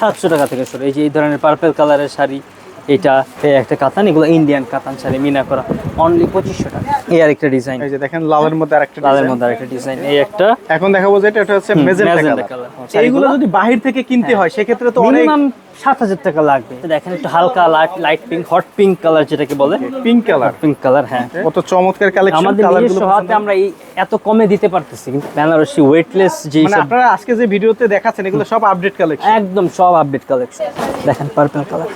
সাতশো টাকা থেকে শুরু। এই যে এই ধরনের পার্পেল কালারের শাড়ি এটা একটা কাতান এগুলো ইন্ডিয়ান কাতান শাড়ি মিনা করা অনলি পঁচিশশো টাকা। এই আরেকটা ডিজাইন এই যে দেখেন লালের মধ্যে আরেকটা লালের মধ্যে আরেকটা ডিজাইন এই একটা এখন দেখাবো যে এটা হচ্ছে মেজেন্টা কালার এইগুলো যদি বাহির থেকে কিনতে হয়। সেক্ষেত্রে তো অনেক সাত হাজার টাকা লাগবে। দেখেন একটু হালকা light light pink hot pink colour যেটাকে বলে। পিঙ্ক কালার পিঙ্ক কালার হ্যাঁ। কত চমৎকার কালেকশন আমাদের নিজস্ব হাতে আমরা এই এত কমে দিতে পারতেছি কিন্তু বেনারসি ওয়েটলেস যে মানে আপনারা আজকে যে ভিডিওতে দেখাচ্ছেন এগুলো সব আপডেট কালেকশন একদম সব আপডেট কালেকশন দেখেন পার্পল কালার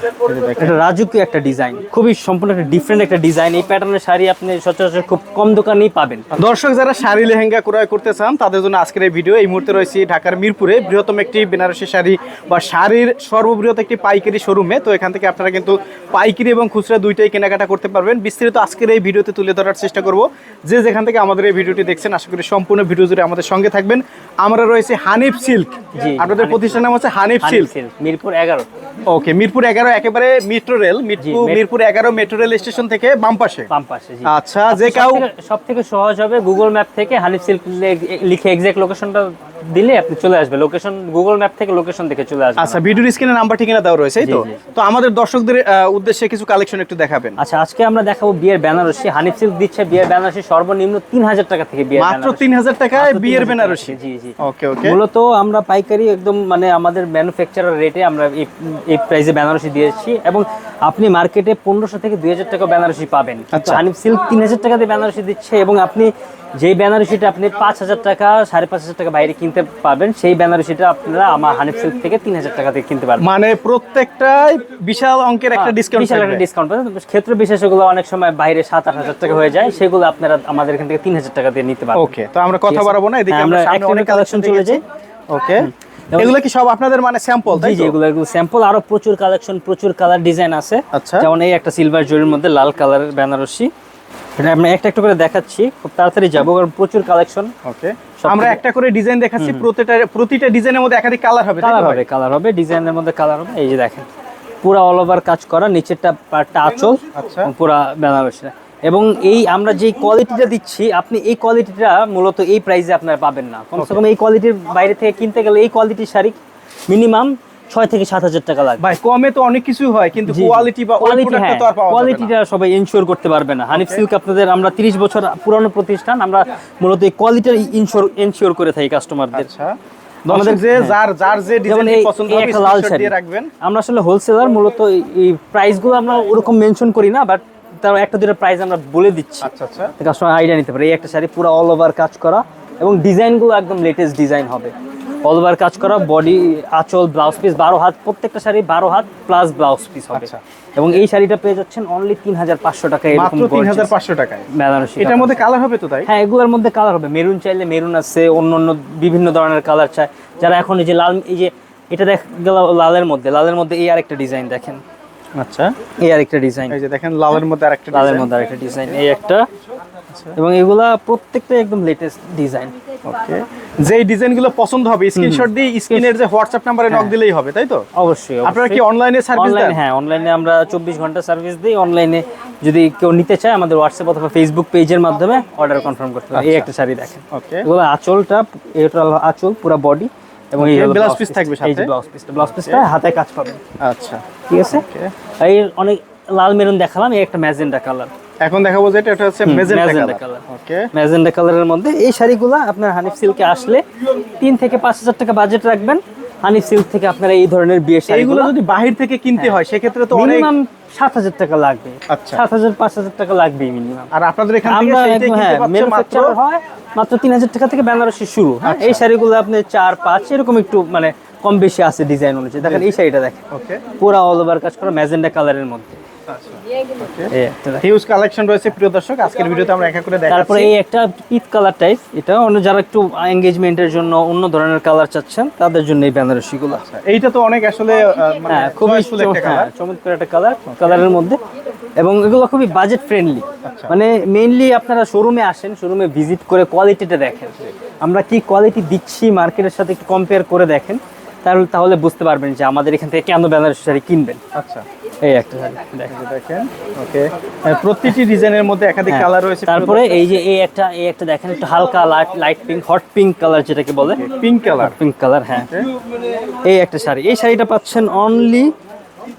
এটা রাজুকি একটা ডিজাইন খুবই সম্পূর্ণ একটা ডিফারেন্ট একটা ডিজাইন এই প্যাটার্নের শাড়ি আপনি সচরাচর খুব কম দোকানেই পাবেন। দর্শক যারা শাড়ি লেহেঙ্গা ক্রয় করতে চান তাদের জন্য আজকের এই ভিডিও এই মুহূর্তে রয়েছে ঢাকার মিরপুরে বৃহত্তম একটি বেনারসি শাড়ি বা শাড়ির সর্ববৃহৎ একটি পাইকারি শোরুমে তো এখান থেকে আপনারা কিন্তু পাইকারি এবং খুচরা দুইটাই কেনাকাটা করতে পারবেন। বিস্তারিত আজকের এই ভিডিওতে তুলে ধরার চেষ্টা করব। যে যেখান থেকে আমাদের এই ভিডিওটি দেখছেন আশা করি সম্পূর্ণ ভিডিও জুড়ে আমাদের সঙ্গে থাকবেন। আমরা রয়েছে হানিফ সিল্ক। আপনাদের প্রতিষ্ঠানের নাম হচ্ছে হানিফ সিল্ক। মিরপুর এগারো। ওকে মিরপুর এগারো একেবারে মেট্রো রেল মিরপুর মিরপুর এগারো মেট্রো রেল স্টেশন থেকে বাম পাশে। বাম পাশে আচ্ছা যে কেউ সব থেকে সহজ হবে গুগল ম্যাপ থেকে হানিফ সিল্ক লিখে এক্সাক্ট লোকেশনটা দিলে আপনি চলে আসবে। লোকেশন গুগল ম্যাপ থেকে লোকেশন দেখে চলে আসবে আচ্ছা ভিডিওর স্ক্রিনে নাম্বার ঠিকানা দেওয়া রয়েছে তো। তো আমাদের দর্শকদের উদ্দেশ্যে কিছু কালেকশন একটু দেখাবেন। আচ্ছা আজকে আমরা দেখাবো বিয়ের বেনারসি। হানিফ সিল্ক দিচ্ছে বিয়ের বেনারসি। সর্বনিম্ন তিন হাজার টাকা থেকে বিয়ের মাত্র। তিন হাজার টাকায় বিয়ের বেনারসি। জি জি। ওকে ওকে মূলত আমরা পাইকারি একদম মানে আমাদের ম্যানুফ্যাকচারার রেটে আমরা এই প্রাইসে বেনারসি দিয়েছি। এবং আপনি মার্কেটে পনেরোশো থেকে দুই হাজার টাকা বেনারসি পাবেন। আচ্ছা। হানিফ সিল্ক তিন হাজার টাকা দিয়ে বেনারসি দিচ্ছে এবং আপনি যেই বেনারসিটা আপনি পাঁচ হাজার টাকা সাড়ে পাঁচ হাজার টাকা বাইরে কিনতে পারবেন সেই বেনারসিটা আপনারা আমার হানিফ সিল্ক থেকে তিন হাজার টাকা দিয়ে কিনতে পারবেন। মানে প্রত্যেকটাই বিশাল অঙ্কের একটা ডিসকাউন্ট হ্যাঁ, বিশাল একটা ডিসকাউন্ট পাবেন ক্ষেত্র বিশেষ এগুলো অনেক সময় বাইরে সাত আট হাজার টাকা হয়ে যায় সেগুলো আপনারা আমাদের এখান থেকে তিন হাজার টাকা দিয়ে নিতে পারবেন। ওকে তো আমরা কথা বাড়াবো না এদিকে হ্যাঁ, আমরা অনেক কালেকশন চলে চলে যাই। ওকে এগুলো কি সব আপনাদের মানে স্যাম্পল তাই জি এগুলো এগুলো স্যাম্পল আরও প্রচুর কালেকশন প্রচুর কালার ডিজাইন আছে। আচ্ছা। যেমন এই একটা সিলভার জরির মধ্যে লাল কালারের বেনারসি। এটা আমরা একটা একটা করে দেখাচ্ছি খুব তাড়াতাড়ি যাব কারণ প্রচুর কালেকশন ওকে আমরা একটা করে ডিজাইন দেখাচ্ছি প্রতিটা প্রতিটা ডিজাইনের মধ্যে একাধিক কালার হবে কালার হবে কালার হবে ডিজাইনের মধ্যে কালার হবে। এই যে দেখেন পুরো অল ওভার কাজ করা নিচেরটা পার্টটা আঁচল আচ্ছা। পুরা বেনারসি এবং এই আমরা যে কোয়ালিটিটা দিচ্ছি আপনি এই কোয়ালিটিটা মূলত এই প্রাইসে আপনারা পাবেন না। কমসে কম এই কোয়ালিটির বাইরে থেকে কিনতে গেলে এই কোয়ালিটির শাড়ি মিনিমাম ছয় থেকে সাত হাজার টাকা লাগবে। ভাই কমে তো অনেক কিছু হয় কিন্তু। কোয়ালিটি বা কোয়ালিটি হ্যাঁ কোয়ালিটিটা সবাই ইনশিওর করতে পারবে না। হানিফ সিল্ক আপনাদের আমরা 30 বছর পুরনো প্রতিষ্ঠান আমরা মূলত এই কোয়ালিটির ইনশিওর ইনশিওর করে থাকি কাস্টমারদের আচ্ছা। যে যার যার যে হ্যাঁ। ডিজাইন পছন্দ হবে লাল শাড়ি। রাখবেন। আমরা আসলে হোলসেলার মূলত এই- এই প্রাইসগুলো আমরা ওরকম মেনশন করি না বাট তার একটা দুটো প্রাইস আমরা বলে দিচ্ছি। আচ্ছা আচ্ছা। কাস্টমার আইডিয়া নিতে পারে। এই একটা শাড়ি পুরো অল ওভার কাজ করা এবং ডিজাইনগুলো একদম লেটেস্ট ডিজাইন হবে। অল ওভার কাজ করা বডি আঁচল ব্লাউজ পিস বারো হাত প্রত্যেকটা শাড়ি বারো হাত প্লাস ব্লাউজ পিস হবে। আচ্ছা। এবং এই শাড়িটা পেয়ে যাচ্ছেন অনলি তিন হাজার পাঁচশো টাকা এরকম তিন হাজার পাঁচশো টাকায়। বেনারসি এটার মধ্যে কালার হবে তো তাই? হ্যাঁ এগুলোর মধ্যে কালার হবে। মেরুন চাইলে মেরুন আছে অন্য অন্য বিভিন্ন ধরনের কালার চায়। যারা এখন এই যে লাল এই যে এটা দেখ গেল লালের মধ্যে। লালের মধ্যে এই আরেকটা ডিজাইন দেখেন। আচ্ছা। এই আরেকটা ডিজাইন। এই যে দেখেন লালের মধ্যে আরেকটা লালের মধ্যে আরেকটা ডিজাইন এই একটা। এবং এগুলা প্রত্যেকটা একদম লেটেস্ট ডিজাইন। ওকে। যেই ডিজাইনগুলো পছন্দ হবে স্ক্রিনশট দিয়ে স্ক্রিনের যে হোয়াটসঅ্যাপ নাম্বারে নক দিলেই হবে তাই তো? অবশ্যই আপনারা কি অনলাইনে সার্ভিস দেন? হ্যাঁ অনলাইনে আমরা চব্বিশ ঘণ্টা সার্ভিস দিই। অনলাইনে যদি কেউ নিতে চায় আমাদের হোয়াটসঅ্যাপ অথবা ফেসবুক পেজের মাধ্যমে অর্ডার কনফার্ম করতে পারে এই একটা শাড়ি দেখেন। ওকে। এগুলো আঁচলটা এটা আঁচল পুরো বডি এবং এই piece piece। থাকবে এই যে ব্লাউজ পিসটা ব্লাউজ পিসটা হাতে কাজ পাবেন আচ্ছা। ঠিক আছে? এর অনেক লাল মেরুন দেখালাম এই একটা ম্যাজেন্ডা কালার এখন দেখাবো যে এটা হচ্ছে magenta কালার ওকে ম্যাজেন্ডা কালারের মধ্যে এই শাড়িগুলো আপনার হানিফ সিল্কে আসলে তিন থেকে পাঁচ হাজার টাকা বাজেট রাখবেন। হানিফ সিল্ক থেকে আপনারা এই ধরনের বিয়ের শাড়িগুলো। যদি বাহির থেকে কিনতে হয়। সেক্ষেত্রে তো অনেক মিনিমাম সাত হাজার টাকা লাগবে। আচ্ছা। সাত হাজার পাঁচ হাজার টাকা লাগবে মিনিমাম আর আপনাদের এখান থেকে একদম কিনতে হ্যাঁ পাচ্ছেন মাত্র হয় মাত্র তিন হাজার টাকা থেকে বেনারসি শুরু। হ্যাঁ এই শাড়িগুলো আপনি চার পাঁচ এরকম একটু মানে কম বেশি আছে ডিজাইন অনুযায়ী। দেখেন এই শাড়িটা দেখেন। পুরো অল ওভার কাজ করা ম্যাজেন্ডা কালারের মধ্যে। হিউজ কালেকশন রয়েছে প্রিয় দর্শক। আজকের ভিডিওতে আমরা একা করে তারপরে এই একটা কালার টাইপ এটা অন্য যারা একটু জন্য অন্য ধরনের কালার চাচ্ছেন তাদের জন্য এই বেনারসি গুলো এইটা তো অনেক আসলে মানে হ্যাঁ খুবই হ্যাঁ, চমৎকার একটা কালার কালারের মধ্যে এবং এগুলো খুবই বাজেট ফ্রেন্ডলি আচ্ছা। মানে মেইনলি আপনারা শোরুমে আসেন শোরুমে ভিজিট করে কোয়ালিটিটা দেখেন। আমরা কি কোয়ালিটি দিচ্ছি মার্কেটের সাথে একটু কম্পেয়ার করে দেখেন। তাহলে তাহলে বুঝতে পারবেন যে আমাদের এখান থেকে কেন বেনারসি শাড়ি কিনবেন। আচ্ছা। এই একটা শাড়ি দেখেন। ওকে। প্রতিটি ডিজাইনের মধ্যে একাধিক হ্যাঁ, কালার রয়েছে। তারপরে এই যে এই একটা এই একটা দেখেন একটু হালকা light light pink hot pink colour যেটাকে বলে। পিঙ্ক কালার পিঙ্ক কালার হ্যাঁ। এই একটা শাড়ি। এই শাড়িটা পাচ্ছেন অনলি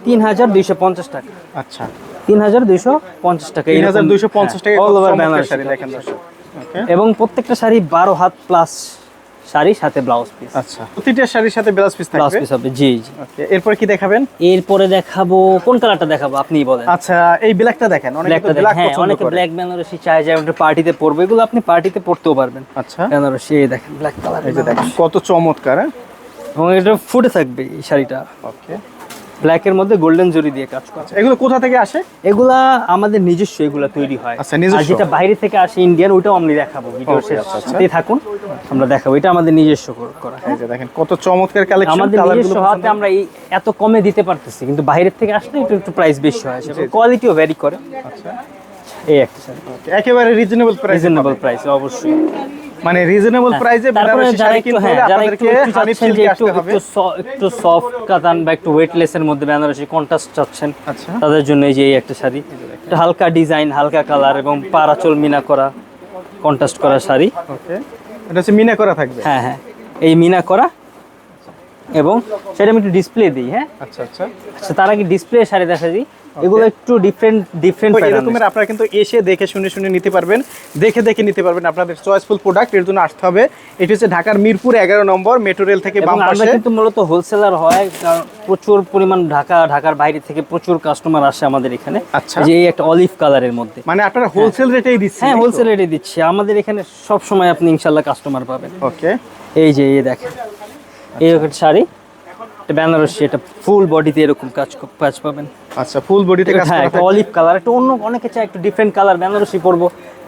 তিন হাজার দুইশো পঞ্চাশ টাকা। আচ্ছা। তিন হাজার দুইশো পঞ্চাশ টাকা তিন হাজার দুইশো পঞ্চাশ টাকা অল ওভার শাড়ি দেখেন দর্শক। এবং প্রত্যেকটা শাড়ি বারো হাত প্লাস শাড়ি সাথে ব্লাউজ পিস আচ্ছা প্রতিটা শাড়ির সাথে ব্লাউজ পিস ব্লাউজ পিস হবে জি জি। এরপর কি দেখাবেন? এরপরে দেখাবো কোন কালারটা দেখাবো আপনিই বলেন। আচ্ছা এই ব্ল্যাকটা দেখেন অনেকে ব্ল্যাক পছন্দ অনেকে ব্ল্যাক বেনারসি চায় যে একটা পার্টিতে পরবো এগুলো আপনি পার্টিতে পরতেও পারবেন। আচ্ছা। বেনারসি এই দেখেন ব্ল্যাক কালার এই যে দেখেন কত চমৎকার হ্যাঁ? এবং এটা ফুটে থাকবে এই শাড়িটা। ওকে ব্ল্যাকের মধ্যে গোল্ডেন জরি দিয়ে কাজ করা। এগুলো কোথা থেকে আসে? এগুলা আমাদের নিজস্ব এগুলা তৈরি হয়। আচ্ছা, আর যেটা বাইরে থেকে আসে ইন্ডিয়ান ওইটাও আমরা দেখাবো আচ্ছা, আচ্ছা। থাকুন আমরা দেখাবো। এটা আমাদের নিজস্ব করা। এই যে দেখেন কত চমৎকার কালেকশন আমাদের নিজস্ব হাতে আমরা এই এত কমে দিতে পারতেছি কিন্তু বাইরের থেকে আসলে একটু একটু প্রাইস বেশি হয়। কোয়ালিটিও ভ্যারি করে। আচ্ছা। এই একটা। একেবারে রিজনেবল প্রাইস রিজনেবল প্রাইস অবশ্যই। মানে রিজনেবল প্রাইসে বেনারসি শাড়ি কিনতে হ্যাঁ হলে আপনাদেরকে যে সিল্কে আসতে হবে। একটু একটু সফট কাতান বা একটু ওয়েটলেসের মধ্যে বেনারসি কন্ট্রাস্ট চাচ্ছেন আচ্ছা। তাদের জন্য এই যে এই একটা শাড়ি। একটা হালকা ডিজাইন হালকা কালার এবং পারাচল মিনা করা কন্ট্রাস্ট করা শাড়ি। ওকে এটা হচ্ছে মিনা করা থাকবে? হ্যাঁ হ্যাঁ। এই মিনা করা এবং সেটা আমি একটু ডিসপ্লে দিই হ্যাঁ। আচ্ছা আচ্ছা। আচ্ছা তার আগে ডিসপ্লে শাড়ি দেখা দিই। এগুলো একটু ডিফারেন্ট ডিফারেন্ট এরকমের আপনারা কিন্তু এসে দেখে শুনে শুনে নিতে পারবেন। দেখে দেখে নিতে পারবেন আপনাদের চয়েসফুল প্রোডাক্টের জন্য আসতে হবে। এটি হচ্ছে ঢাকার মিরপুর এগারো নম্বর মেট্রো রেল থেকে বাম আমরা পাশে। কিন্তু মূলত হোলসেলার হয় কারণ প্রচুর পরিমাণ ঢাকা ঢাকার বাইরে থেকে প্রচুর কাস্টমার আসে আমাদের এখানে। আচ্ছা। যে এই একটা অলিভ কালারের মধ্যে। মানে আপনারা হোলসেল রেটেই দিচ্ছেন হ্যাঁ হোলসেল রেটে দিচ্ছি। আমাদের এখানে সব সময় আপনি ইনশাল্লাহ কাস্টমার পাবেন। ওকে এই যে এই দেখেন। এই শাড়ি। এটা বেনারসি এটা ফুল বডিতে এরকম কাজ কাজ পাবেন। আচ্ছা ফুল বডিতে কাজ হ্যাঁ একটা অলিভ কালার একটা অন্য অনেকে চায় একটু ডিফারেন্ট কালার বেনারসি পরবো।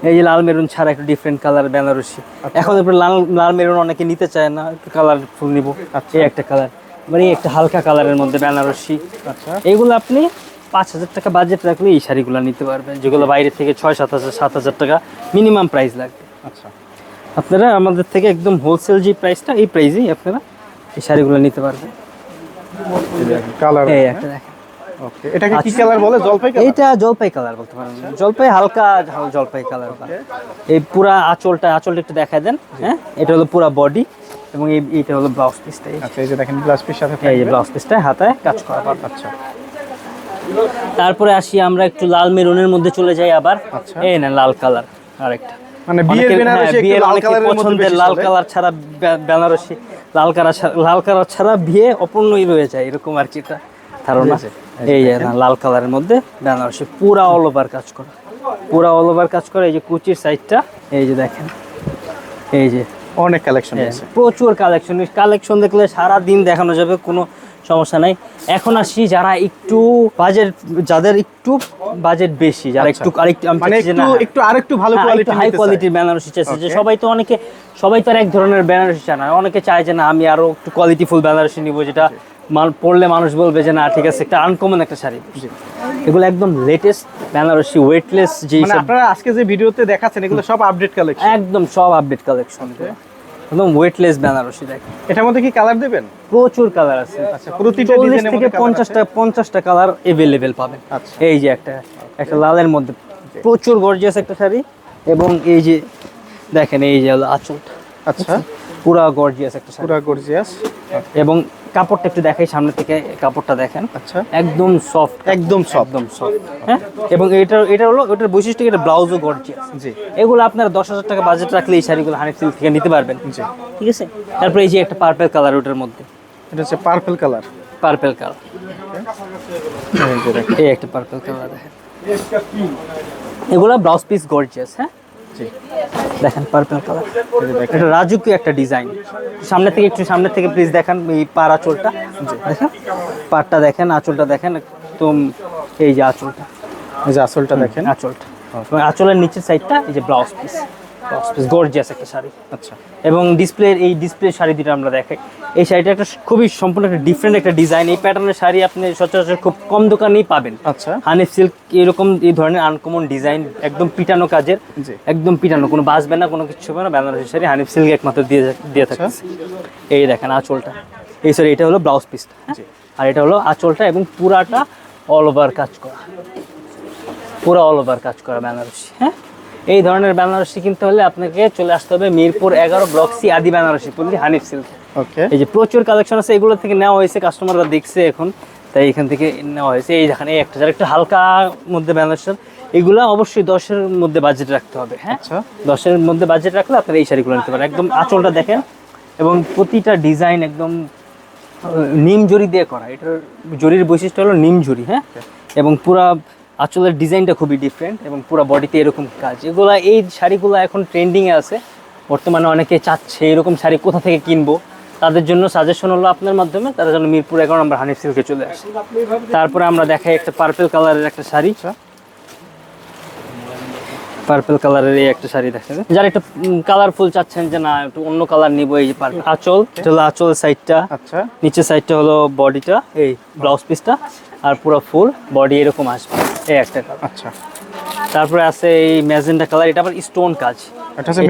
এই যে লাল মেরুন ছাড়া একটু ডিফারেন্ট কালার বেনারসি। আচ্ছা। এখন লাল লাল মেরুন অনেকে নিতে চায় না একটু কালার ফুল নিব। আচ্ছা। এই একটা কালার মানে একটা হালকা কালারের মধ্যে বেনারসি। আচ্ছা। এগুলো আপনি পাঁচ হাজার টাকা বাজেট রাখলে এই শাড়িগুলো নিতে পারবেন যেগুলো বাইরে থেকে ছয় সাত হাজার সাত হাজার টাকা মিনিমাম প্রাইস লাগবে। আচ্ছা। আপনারা আমাদের থেকে একদম হোলসেল যে প্রাইসটা এই প্রাইসেই আপনারা এই শাড়িগুলো নিতে পারবেন। কালার এই একটা দেখেন। ওকে এটাকে কি কালার বলে? জলপাই কালার এইটা জলপাই কালার বলতে পারেন। জলপাই হালকা জলপাই কালার এই পুরা আঁচলটা আঁচলটা একটু দেখা দেন হ্যাঁ? এটা হলো পুরা বডি এবং এইটা হলো ব্লাউজ পিসটা আচ্ছা এই যে দেখেন ব্লাউজ পিস সাথে এই যে ব্লাউজ পিসটা হাতায় কাজ করা। আচ্ছা। তারপরে আসি আমরা একটু লাল মেরুনের মধ্যে চলে যাই আবার। আচ্ছা। এই না লাল কালার আরেকটা। মানে বিয়ের বেনারসি হ্যাঁ, একটু লাল কালারের মধ্যে লাল কালার ছাড়া বেনারসি লাল কালার ছাড়া লাল কালার ছাড়া বিয়ে অপূর্ণই রয়ে যায় এরকম আর কি এটা ধারণা। এই যে লাল কালারের মধ্যে বেনারসি পুরা অল ওভার কাজ করা। পুরা অল ওভার কাজ করা এই যে কুচির সাইডটা এই যে দেখেন এই যে অনেক কালেকশন হ্যাঁ, আছে প্রচুর কালেকশন কালেকশন দেখলে সারা দিন দেখানো যাবে কোনো সমস্যা নাই। এখন আসি যারা একটু বাজেট যাদের একটু বাজেট বেশি যারা একটু আরেকটু মানে একটু আরেকটু ভালো কোয়ালিটি হাই কোয়ালিটির বেনারসি চাইছে যে সবাই তো অনেকে সবাই তো আর এক ধরনের বেনারসি চায় না। অনেকে চায় যে না আমি আরও একটু কোয়ালিটি ফুল বেনারসি নিব যেটা পড়লে মানুষ বলবে যে না ঠিক আছে একটা আনকমন একটা শাড়ি এগুলো একদম লেটেস্ট বেনারসি ওয়েটলেস যে আপনারা আজকে যে ভিডিওতে দেখাচ্ছেন এগুলো সব আপডেট কালেকশন একদম সব আপডেট কালেকশন একদম ওয়েটলেস বেনারসি দেখেন এটার মধ্যে কি কালার দেবেন? প্রচুর কালার আছে। আচ্ছা প্রতিটা ডিজাইনের থেকে মধ্যে colour পঞ্চাশটা পঞ্চাশটা কালার अवेलेबल পাবেন। আচ্ছা। এই যে একটা একটা লালের মধ্যে। প্রচুর গর্জিয়াস একটা শাড়ি। এবং এই যে দেখেন এই যে আচল। আঁচলটা আচ্ছা। পুরা গর্জিয়াস একটা শাড়ি। পুরা গর্জিয়াস এবং কাপড়টা একটু দেখাই সামনে থেকে কাপড়টা দেখেন। আচ্ছা। একদম সফট একদম সব একদম সফট হ্যাঁ? এবং এটা এটা হলো ওটার বৈশিষ্ট্য এটা ব্লাউজও গর্জিয়াস জি। এগুলো আপনার দশ হাজার টাকা বাজেট রাখলে এই শাড়িগুলো হানিফ সিল্ক থেকে নিতে পারবেন। জি। ঠিক আছে? তারপরে এই যে একটা পার্পেল কালার ওটার মধ্যে। এটা হচ্ছে পার্পল কালার পার্পেল কালার এই একটা পার্পল কালার দেখেন। এগুলো ব্লাউজ পিস গর্জিয়াস হ্যাঁ? দেখেন পার্পল কালার এটা রাজুকি একটা ডিজাইন সামনে থেকে একটু সামনে থেকে প্লিজ দেখেন এই পার আঁচলটা দেখেন। পারটা দেখেন আঁচলটা দেখেন একদম এই যে আঁচলটা। এই যে আঁচলটা দেখেন। আঁচলটা। আঁচলের নিচের সাইডটা এই যে ব্লাউজ পিস গর্জিয়াস একটা শাড়ি। আচ্ছা। এবং ডিসপ্লে এই ডিসপ্লে শাড়ি দুটো আমরা দেখাই এই শাড়িটা একটা খুবই সম্পূর্ণ একটা ডিফারেন্ট একটা ডিজাইন এই প্যাটার্নের শাড়ি আপনি সচরাচর খুব কম দোকানেই পাবেন। আচ্ছা। হানিফ সিল্ক এরকম এই ধরনের আনকমন ডিজাইন একদম পিটানো কাজের একদম পিটানো। কোনো বাঁচবে না কোনো কিছু হবে না। বেনারসি শাড়ি হানিফ সিল্ক একমাত্র দিয়ে দিয়ে আচ্ছা। থাকছে এই দেখেন আঁচলটা। এই সরি এটা হলো ব্লাউজ পিসটা আর এটা হলো আঁচলটা এবং পুরাটা অল ওভার কাজ করা। পুরো অল ওভার কাজ করা বেনারসি হ্যাঁ? এই ধরনের বেনারসি কিনতে হলে আপনাকে চলে আসতে হবে মিরপুর এগারো ব্লক সি আদি বেনারসি পল্লী হানিফ সিল্ক। ওকে। এই যে প্রচুর কালেকশন আছে এগুলো থেকে নেওয়া হয়েছে কাস্টমাররা দেখছে এখন তাই এখান থেকে নেওয়া হয়েছে। এই দেখেন এই একটা যারা একটু হালকা মধ্যে ব্যালেন্সের এগুলা অবশ্যই দশের মধ্যে বাজেট রাখতে হবে হ্যাঁ? আচ্ছা। দশের মধ্যে বাজেট রাখলে আপনারা এই শাড়িগুলো নিতে পারেন। একদম আঁচলটা দেখেন এবং প্রতিটা ডিজাইন একদম নিম জরি দিয়ে করা। এটার জরির বৈশিষ্ট্য হলো নিম জরি হ্যাঁ? এবং পুরা আঁচলের ডিজাইনটা খুবই ডিফারেন্ট এবং পুরো বডিতে এরকম কাজ। এগুলা এই শাড়িগুলো এখন ট্রেন্ডিংয়ে আছে। বর্তমানে অনেকে চাচ্ছে এরকম শাড়ি কোথা থেকে কিনবো? তাদের জন্য সাজেশন হলো আপনার মাধ্যমে তারা যেন মিরপুর এগারো আমরা হানিফ সিল্কে চলে আসে। তারপরে আমরা দেখাই একটা পার্পেল কালারের একটা শাড়ি। পার্পেল কালারের এই একটা শাড়ি দেখেন যারা একটু কালারফুল চাচ্ছেন যে না একটু অন্য কালার নিবো এই আঁচল এটা হলো আঁচল সাইডটা আচ্ছা। নিচের সাইডটা হলো বডিটা এই ব্লাউজ পিসটা আর পুরো ফুল বডি এরকম আসবে। এই একটা কালার আচ্ছা। তারপরে আছে এই ম্যাজেন্টা কালার এটা আবার স্টোন কাজ। এটা হচ্ছে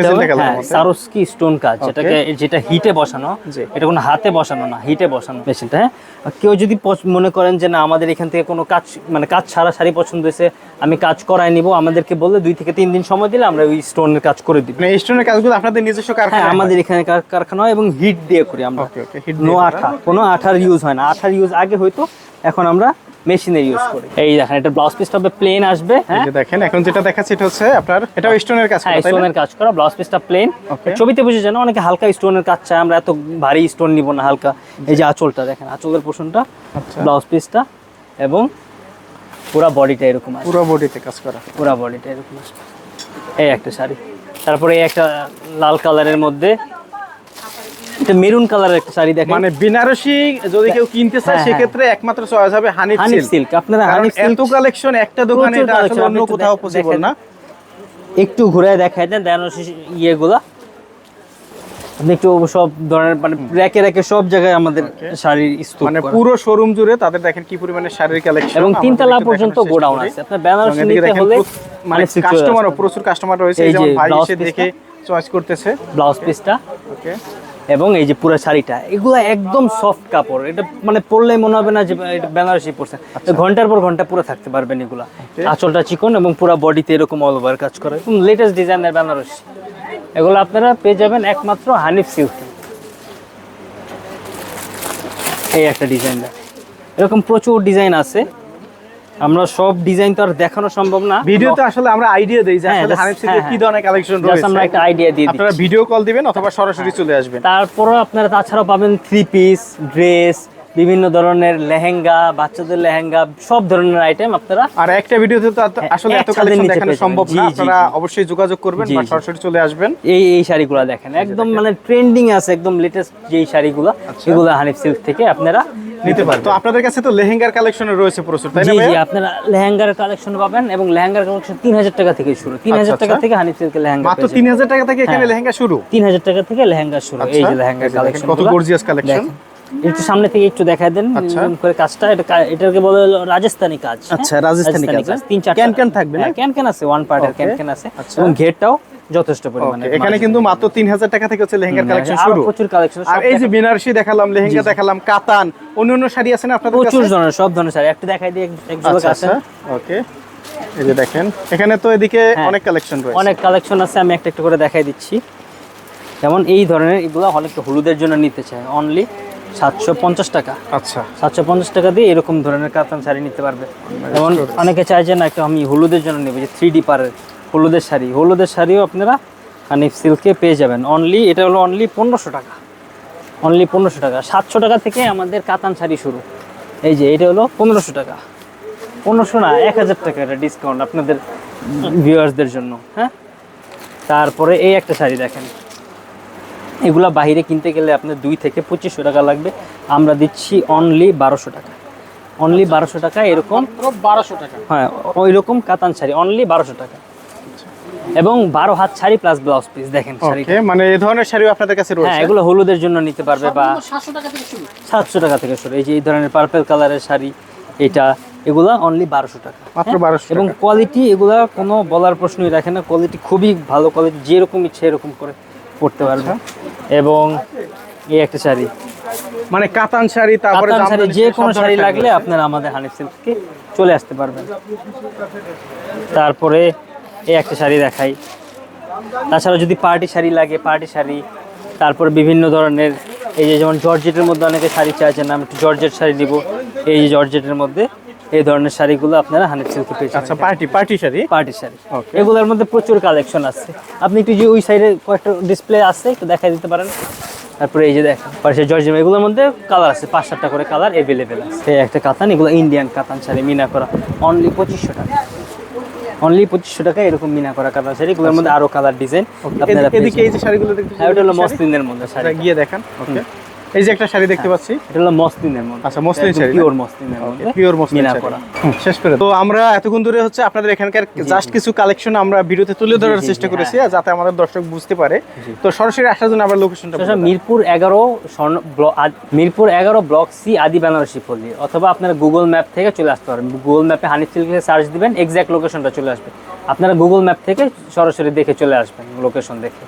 সারস্কি স্টোন কাজ যেটাকে যেটা হিটে বসানো। এটা কোনো হাতে বসানো না হিটে বসানো মেশিনটা হ্যাঁ। কেউ যদি মনে করেন যে না আমাদের এখান থেকে কোনো কাজ মানে কাজ ছাড়া শাড়ি পছন্দ হয়েছে আমি কাজ করাই নিব আমাদেরকে বললে দুই থেকে তিন দিন সময় দিলে আমরা ওই স্টোনের কাজ করে দিব। মানে স্টোনের কাজগুলো আপনাদের নিজস্ব হ্যাঁ কারখানা আমাদের এখানে কারখানা হয় এবং হিট দিয়ে করি আমরা। নো আঠা কোনো আঠার ইউজ হয় না। আঠার ইউজ আগে হয়তো এখন আমরা মেশিনের ইউজ করি। এই দেখেন এটা ব্লাউজ পিসটা হবে প্লেন আসবে হ্যাঁ? দেখেন এখন যেটা দেখাচ্ছি এটা হচ্ছে আপনার এটাও স্টোনের কাজ হ্যাঁ করা, স্টোনের কাজ করা ব্লাউজ পিসটা প্লেন ছবিতে বুঝে জানো অনেকে হালকা স্টোনের কাজ চায় আমরা এত ভারী স্টোন নিব না হালকা। এই যে আঁচলটা দেখেন আঁচলের পোষণটা ব্লাউজ পিসটা এবং পুরা বডিটা এরকম আসবে। পুরো বডিতে কাজ করা। পুরা বডিটা এরকম আসবে। এই একটা শাড়ি। তারপরে এই একটা লাল কালারের মধ্যে এটা মেরুন কালারের একটা শাড়ি দেখেন। মানে বেনারসি যদি কেউ কিনতে চায় হ্যাঁ, হ্যাঁ। সেক্ষেত্রে একমাত্র চয়েস হবে হানিফ সিল্ক আপনারা হানিফ সিল্ক কালেকশন একটা দোকানে এটা আসলে অন্য কোথাও পসিবল না। একটু ঘুরে দেখায় দেন বেনারসি ইয়েগুলা। আপনি একটু সব ধরনের মানে র্যাকে র্যাকে সব জায়গায় আমাদের শাড়ির মানে পুরো শোরুম জুড়ে তাদের দেখেন কি পরিমাণে শাড়ির কালেকশন এবং তিনতলা পর্যন্ত গোডাউন আছে। আপনার বেনারসি নিতে হলে মানে কাস্টমারও প্রচুর কাস্টমার রয়েছে যেমন ভাই এসে দেখে চয়েস করতেছে। ব্লাউজ পিসটা ওকে এবং এই যে পুরো শাড়িটা এগুলো একদম সফট কাপড়। এটা মানে পরলে মনে হবে না যে এটা বেনারসি পরছে। আচ্ছা। ঘণ্টার পর ঘণ্টা পুরো থাকতে পারবেন এগুলো। আঁচলটা চিকন এবং পুরো বডিতে এরকম অল ওভার কাজ করে। একদম লেটেস্ট ডিজাইনের বেনারসি। এগুলো আপনারা পেয়ে যাবেন একমাত্র হানিফ সিল্ক। এই একটা ডিজাইন এরকম প্রচুর ডিজাইন আছে। আমরা সব ডিজাইন তো আর দেখানো সম্ভব না। ভিডিওতে আসলে আমরা আইডিয়া দেই যে হ্যাঁ, আসলে হানিফ হ্যাঁ, কি ধরনের কালেকশন রয়েছে? আমরা একটা আইডিয়া দিয়ে দিই আপনারা ভিডিও কল দিবেন অথবা সরাসরি চলে আসবেন। তারপরও আপনারা তাছাড়াও পাবেন থ্রি পিস ড্রেস বিভিন্ন ধরনের লেহেঙ্গা বাচ্চাদের লেহেঙ্গা সব ধরনের আইটেম আপনারা আর একটা ভিডিওতে তো আসলে এত কালেকশন দেখানো সম্ভব না। আপনারা অবশ্যই যোগাযোগ করবেন বা সরাসরি চলে আসবেন। এই এই শাড়িগুলো দেখেন একদম মানে ট্রেন্ডিং আছে একদম লেটেস্ট যেই শাড়িগুলো আচ্ছা। এগুলো হানিফ সিল্ক থেকে আপনারা নিতে পারেন তো আপনাদের কাছে তো লেহেঙ্গার কালেকশন রয়েছে প্রচুর তাই না জি আপনারা লেহেঙ্গার কালেকশন পাবেন এবং লেহেঙ্গার কালেকশন তিন হাজার টাকা থেকে শুরু তিন হাজার আচ্ছা, টাকা আচ্ছা। থেকে হানিফ সিল্কের লেহেঙ্গা মাত্র তিন হাজার টাকা থেকে এখানে হ্যাঁ। লেহেঙ্গা শুরু তিন হাজার টাকা থেকে লেহেঙ্গা শুরু এই আচ্ছা, যে লেহেঙ্গার কালেকশন কত gorgeous collection। একটু সামনে থেকে একটু দেখায় দেন আচ্ছা। করে কাজটা এটা এটাকে বলে হলো রাজস্থানি কাজ হ্যাঁ? আচ্ছা, রাজস্থানি কাজ। তিন চার ক্যান ক্যান থাকবে না? ক্যান ক্যান আছে ওয়ান পার্টের ক্যান ক্যান আছে আচ্ছা। এবং ঘেরটাও যথেষ্ট পরিমাণে এখানে কিন্তু মাত্র তিন হাজার টাকা থেকে হচ্ছে লেহেঙ্গার কালেকশন শুরু। প্রচুর কালেকশন আর এই যে বেনারসি দেখালাম লেহেঙ্গা দেখালাম কাতান শাড়ি আছে না আপনাদের প্রচুর ধরনের সব ধরনের শাড়ি। একটু দেখাই দিই এক- ঝলক আচ্ছা আছে। আচ্ছা ওকে এই যে দেখেন এখানে তো এদিকে হ্যাঁ। অনেক কালেকশন রয়েছে। অনেক কালেকশন আছে আমি একটা একটা করে দেখাই দিচ্ছি। যেমন এই ধরনের এগুলো অনেকে হলুদের জন্য নিতে চায়। অনলি সাতশো পঞ্চাশ টাকা। আচ্ছা। সাতশো পঞ্চাশ টাকা দিয়ে এরকম ধরনের কাতান শাড়ি নিতে পারবে। যেমন অনেকে চায় যে না আমি হলুদের জন্য নেব যে থ্রি ডি পারের হলুদের শাড়ি। হলুদের শাড়িও আপনারা হানিফ সিল্কে পেয়ে যাবেন। অনলি এটা হলো অনলি পনেরোশো টাকা। অনলি পনেরোশো টাকা। সাতশো টাকা থেকে আমাদের কাতান শাড়ি শুরু। এই যে এটা হলো পনেরোশো টাকা। পনেরোশো না এক হাজার টাকা এটা ডিসকাউন্ট আপনাদের ভিউয়ার্সদের জন্য। হ্যাঁ? তারপরে এই একটা শাড়ি দেখেন। এগুলা বাইরে কিনতে গেলে আপনার দুই থেকে পঁচিশশো টাকা লাগবে। আমরা দিচ্ছি অনলি বারোশো টাকা। অনলি বারোশো টাকা এরকম বারোশো টাকা। হ্যাঁ ওই রকম কাতান শাড়ি। অনলি বারোশো টাকা। এবং বারো হাত শাড়ি প্লাস ব্লাউজ পিস দেখেন মানে এই ধরনের শাড়িও আপনাদের কাছে হ্যাঁ এগুলো হলুদের জন্য নিতে পারবে বা সাতশো টাকা থেকে শুরু। এই যে এই ধরনের পার্পল কালারের শাড়ি এটা এগুলা অনলি বারোশো টাকা। মাত্র বারোশো এবং কোয়ালিটি এগুলা কোনো বলার প্রশ্নই রাখে না। কোয়ালিটি খুবই ভালো কোয়ালিটি যেরকম ইচ্ছে এরকম করে পড়তে পারবে। আচ্ছা। এবং এই একটা শাড়ি। মানে কাতান শাড়ি তারপরে শাড়ি যে কোনো শাড়ি লাগলে রয়েছে। আপনারা আমাদের হানিফ সিল্ককে চলে আসতে পারবেন। তারপরে এই একটা শাড়ি দেখাই। তাছাড়া যদি পার্টি শাড়ি লাগে পার্টি শাড়ি তারপর বিভিন্ন ধরনের এই যে যেমন জর্জেটের মধ্যে অনেকে শাড়ি চাইছেন আমি একটু জর্জেট শাড়ি নিব। এই যে জর্জেটের মধ্যে এই ধরনের শাড়িগুলো আপনারা হানিফ সিল্কে পেয়ে আচ্ছা party party sari? Party sari. এগুলোর মধ্যে প্রচুর কালেকশন আছে। আপনি একটু যে ওই সাইডে কয়েকটা ডিসপ্লে আছে একটু দেখাই দিতে পারেন। তারপরে এই যে দেখেন পাশে জর্জিম এগুলোর মধ্যে কালার আছে পাঁচ সাতটা করে কালার এভেলেবেল আছে। এই একটা কাতান এগুলো ইন্ডিয়ান কাতান শাড়ি মিনা করা অনলি পঁচিশশো টাকা। অনলি পঁচিশশো টাকা এরকম মিনা করা কালার শাড়ি এগুলোর মধ্যে আরও কালার ডিজাইন আপনারা এদিকে- এই যে শাড়িগুলো দেখতে হ্যাঁ ওটা হলো মসলিনের মধ্যে শাড়ি। গিয়ে দেখান। ওকে এই যে একটা শাড়ি দেখতে পাচ্ছি। এটা হলো মসলিনের মধ্যে। আচ্ছা, মসলিন শাড়ি? পিওর মসলিনের মধ্যে। Pure muslin sari. করা শেষ করে। তো আমরা এতক্ষণ ধরে হচ্ছে আপনাদের এখানকার জাস্ট কিছু কালেকশন আমরা ভিডিওতে তুলে ধরার চেষ্টা করেছি আর যাতে আমাদের দর্শক বুঝতে পারে। তো সরাসরি আসার জন্য আবার লোকেশনটা মিরপুর এগারো স্বর্ণ মিরপুর এগারো ব্লক সি আদি বেনারসি পল্লী। অথবা আপনারা গুগল ম্যাপ থেকে চলে আসতে পারেন। গুগল ম্যাপে হানিফ সিল্কে সার্চ দিবেন এক্সাক্ট লোকেশনটা চলে আসবে। আপনারা গুগল ম্যাপ থেকে সরাসরি দেখে চলে আসবেন লোকেশন দেখে।